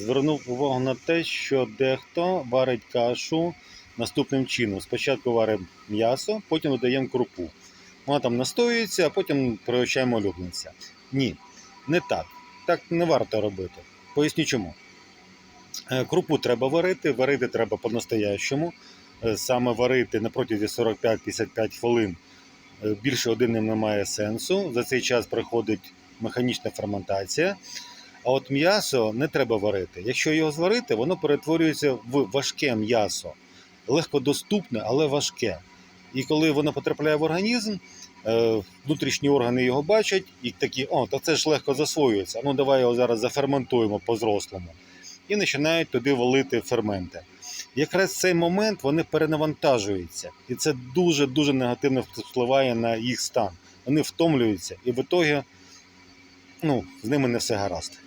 звернув увагу на те, що дехто варить кашу наступним чином. Спочатку варимо м'ясо, потім додаємо крупу. Вона там настоюється, а потім пригощаємо улюбленця. Ні, не так. Так не варто робити. Поясню чому. Е, Крупу треба варити, варити треба по-настоящому. Е, Саме варити на протязі 45-55 хвилин е, більше години немає сенсу. За цей час проходить механічна ферментація. А от м'ясо не треба варити. Якщо його зварити, воно перетворюється в важке м'ясо. Легкодоступне, але важке. І коли воно потрапляє в організм, е, внутрішні органи його бачать і такі, о, та це ж легко засвоюється. Ну давай його зараз заферментуємо по-зрослому. І починають туди валити ферменти. Якраз в цей момент вони перенавантажуються, і це дуже-дуже негативно впливає на їх стан. Вони втомлюються, і в ітогі ну, з ними не все гаразд.